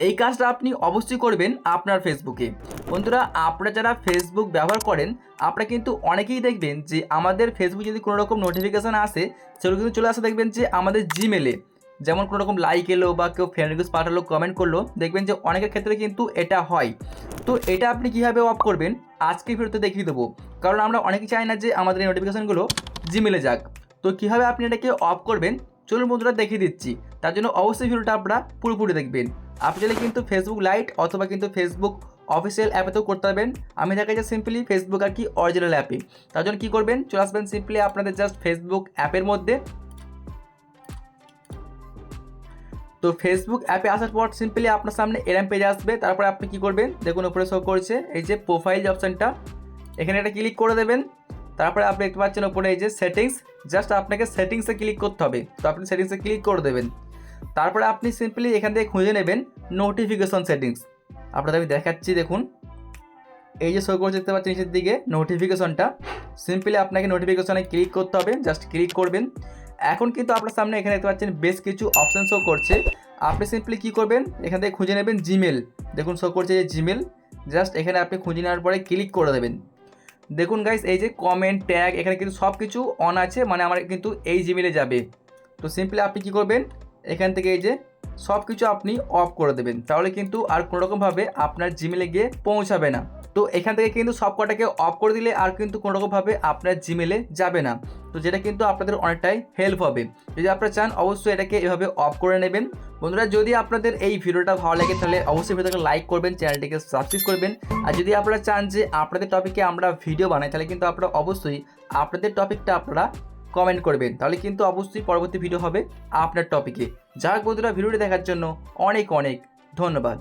এই কাজটা আপনি অবশ্যই করবেন আপনার ফেসবুকে বন্ধুরা, আপনারা যারা ফেসবুক ব্যবহার করেন, আপনারা কিন্তু অনেকেই দেখবেন যে আমাদের ফেসবুক যদি কোনো রকম নোটিফিকেশান আসে, সেগুলো কিন্তু চলে আসে দেখবেন যে আমাদের জিমেলে যেমন কোনো রকম লাইক এলো বা কেউ ফ্রেন্ড রিকোয়েস্ট পাঠালো কমেন্ট করল, দেখবেন যে অনেকের ক্ষেত্রে কিন্তু এটা হয়। তো এটা আপনি কীভাবে অফ করবেন আজকে ভিডিওতে দেখিয়ে দেবো। কারণ আমরা অনেকেই চাই না যে আমাদের এই নোটিফিকেশানগুলো জিমেলে যাক। তো কীভাবে আপনি এটাকে অফ করবেন, চলুন বন্ধুরা দেখিয়ে দিচ্ছি। তার জন্য অবশ্যই ভিডিওটা আপনারা পুরোপুরি দেখবেন। আপনি চাইলে কিন্তু ফেসবুক লাইট অথবা কিন্তু ফেসবুক অফিসিয়াল অ্যাপেতেও করতে পারবেন। আমি দেখা যায় সিম্পলি ফেসবুক আর কি অরিজিনাল অ্যাপে তার জন্য কী করবেন? চলে আসবেন সিম্পলি আপনাদের জাস্ট ফেসবুক অ্যাপের মধ্যে। তো ফেসবুক অ্যাপে আসার পর সিম্পলি আপনার সামনে এরম পেজ আসবে। তারপরে আপনি কি করবেন? দেখুন, উপরে শো করছে। এই যে প্রোফাইল অপশানটা এখানে একটা ক্লিক করে দেবেন। তারপরে আপনি দেখতে পাচ্ছেন ওপরে এই যে সেটিংস জাস্ট আপনাকে সেটিংসে ক্লিক করতে হবে। তো আপনি সেটিংসে ক্লিক করে দেবেন। তারপরে আপনি সিম্পলি এখান থেকে খুঁজে নেবেন নোটিফিকেশন সেটিংস আপনাদের আমি দেখাচ্ছি, দেখুন। এই যে শো করছে, দেখতে পাচ্ছেন নিচের দিকে নোটিফিকেশনটা সিম্পলি আপনাকে নোটিফিকেশনে ক্লিক করতে হবে জাস্ট ক্লিক করবেন। এখন কিন্তু আপনার সামনে এখানে দেখতে পাচ্ছেন বেশ কিছু অপশান শো করছে। আপনি সিম্পলি কী করবেন? এখান থেকে খুঁজে নেবেন জিমেল দেখুন শো করছে যে জিমেল জাস্ট এখানে আপনি খুঁজে নেওয়ার পরে ক্লিক করে দেবেন। দেখুন গাইস এই যে কমেন্ট ট্যাগ এখানে কিন্তু সব কিছু অন আছে মানে আমার কিন্তু এই জিমেলে যাবে। তো সিম্পলি আপনি কী করবেন? এখান থেকে এই যে সব কিছু আপনি অফ করে দেবেন। তাহলে কিন্তু আর কোনো রকমভাবে আপনার জিমেলে গিয়ে পৌঁছাবে না। তো এখান থেকে কিন্তু সব কটাকে অফ করে দিলে আর কিন্তু কোনো রকমভাবে আপনার জিমেলে যাবে না। তো যেটা কিন্তু আপনাদের অনেকটাই হেল্প হবে। যদি আপনারা চান, অবশ্যই এটাকে এভাবে অফ করে নেবেন। বন্ধুরা, যদি আপনাদের এই ভিডিওটা ভালো লাগে, তাহলে অবশ্যই ভিডিওটাকে লাইক করবেন, চ্যানেলটিকে সাবস্ক্রাইব করবেন। আর যদি আপনারা চান যে আপনাদের টপিকে আমরা ভিডিও বানাই, তাহলে কিন্তু আপনারা অবশ্যই আপনাদের টপিকটা আপনারা কমেন্ট করবেন। তাহলে কিন্তু অবশ্যই পরবর্তী ভিডিও হবে আপনার টপিকে যাক বন্ধুরা ভিডিওটি দেখার জন্য অনেক অনেক ধন্যবাদ।